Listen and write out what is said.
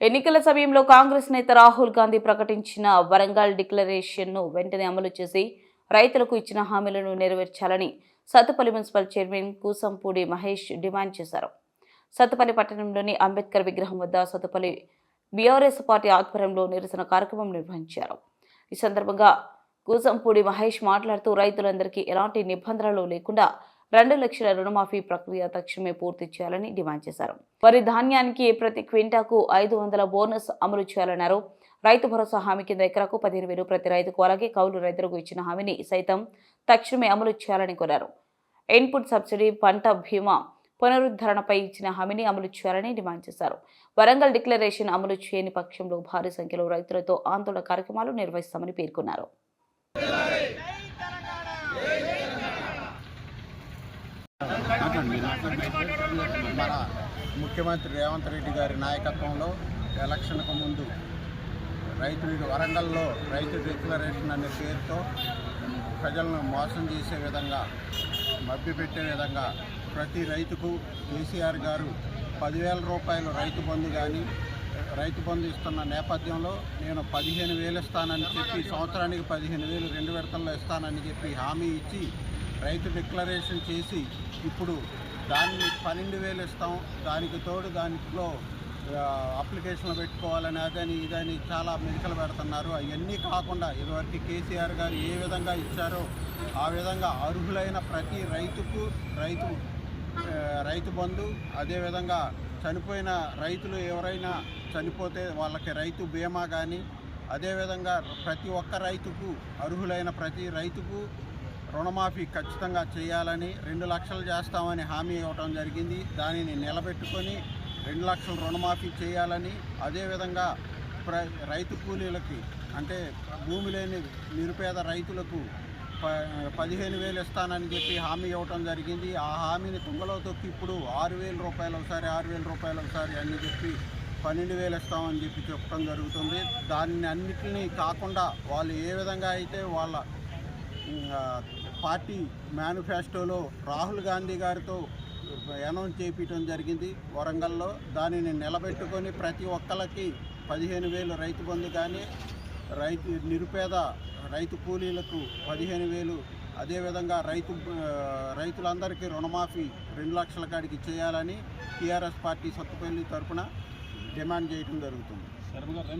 ఎన్నికల సమయంలో కాంగ్రెస్ నేత రాహుల్ గాంధీ ప్రకటించిన వరంగల్ డిక్లరేషన్ను వెంటనే అమలు చేసి రైతులకు ఇచ్చిన హామీలను నెరవేర్చాలని Sathupalli municipal chairman Kusampudi Mahesh demand చేశారు. సత్తుపల్లి పట్టణంలోని అంబేద్కర్ విగ్రహం వద్ద సత్తుపల్లి బీఆర్ఎస్ పార్టీ ఆధ్వర్యంలో నిరసన కార్యక్రమం నిర్వహించారు. ఈ సందర్భంగా కూసంపూడి మహేష్ మాట్లాడుతూ రైతులందరికీ ఎలాంటి నిబంధనలు లేకుండా రెండు లక్షల రుణమాఫీ ప్రక్రియ తక్షణమే పూర్తి చేయాలని డిమాండ్ చేశారు. వరి ధాన్యానికి ప్రతి క్వింటాకు ఐదు వందల బోనస్ అమలు చేయాలన్నారు. రైతు భరోసా హామీ కింద ఎకరాకు పదిహేను వేలు ప్రతి రైతుకు అలాగే కౌలు రైతులకు ఇచ్చిన హామీని సైతం తక్షణమే అమలు చేయాలని కోరారు. ఇన్పుట్ సబ్సిడీ పంట బీమా పునరుద్ధరణపై ఇచ్చిన హామీని అమలు చేయాలని డిమాండ్ చేశారు. వరంగల్ డిక్లరేషన్ అమలు చేయని పక్షంలో భారీ సంఖ్యలో రైతులతో ఆందోళన కార్యక్రమాలు నిర్వహిస్తామని పేర్కొన్నారు. మన ముఖ్యమంత్రి రేవంత్ రెడ్డి గారి నాయకత్వంలో ఎలక్షన్కు ముందు రైతు వరంగల్లో రైతు డిక్లరేషన్ అనే పేరుతో ప్రజలను మోసం చేసే విధంగా మభ్యపెట్టే విధంగా ప్రతి రైతుకు కేసీఆర్ గారు పదివేల రూపాయలు రైతు బంధు కానీ రైతు బంధు ఇస్తున్న నేపథ్యంలో నేను పదిహేను వేలు ఇస్తానని చెప్పి సంవత్సరానికి పదిహేను వేలు రెండు విడతల్లో ఇస్తానని చెప్పి హామీ ఇచ్చి రైతు డిక్లరేషన్ చేసి ఇప్పుడు దాన్ని పన్నెండు వేలు ఇస్తాం. దానికి తోడు దాంట్లో అప్లికేషన్లు పెట్టుకోవాలని అదని ఇదని చాలా మెలికలు పెడుతున్నారు. అవన్నీ కాకుండా ఇదివరకు కేసీఆర్ గారు ఏ విధంగా ఇచ్చారో ఆ విధంగా అర్హులైన ప్రతి రైతుకు రైతు రైతు బంధు అదేవిధంగా చనిపోయిన రైతులు ఎవరైనా చనిపోతే వాళ్ళకి రైతు బీమా కానీ అదేవిధంగా ప్రతి ఒక్క రైతుకు అర్హులైన ప్రతి రైతుకు రుణమాఫీ ఖచ్చితంగా చేయాలని రెండు లక్షలు చేస్తామని హామీ ఇవ్వటం జరిగింది. దానిని నిలబెట్టుకొని రెండు లక్షలు రుణమాఫీ చేయాలని అదేవిధంగా ప్ర రైతు కూలీలకి అంటే భూమి లేని నిరుపేద రైతులకు ప పదిహేను వేలు ఇస్తానని చెప్పి హామీ ఇవ్వటం జరిగింది. ఆ హామీని తుంగలో తొక్కి ఇప్పుడు ఆరు వేల రూపాయలు ఒకసారి ఆరు వేల రూపాయలు ఒకసారి అని చెప్పి పన్నెండు వేలు ఇస్తామని చెప్పి చెప్పడం జరుగుతుంది. దాన్ని అన్నిటినీ కాకుండా వాళ్ళు ఏ విధంగా అయితే వాళ్ళ పార్టీ మేనిఫెస్టోలో రాహుల్ గాంధీ గారితో అనౌన్స్ చేయించడం జరిగింది. వరంగల్లో దానిని నిలబెట్టుకొని ప్రతి ఒక్కరికి పదిహేను వేలు రైతు బంధు కానీ రైతు నిరుపేద రైతు కూలీలకు పదిహేను వేలు అదేవిధంగా రైతు రైతులందరికీ రుణమాఫీ రెండు లక్షల కాడికి చేయాలని టీఆర్ఎస్ పార్టీ సత్తుపల్లి తరఫున డిమాండ్ చేయడం జరుగుతుంది.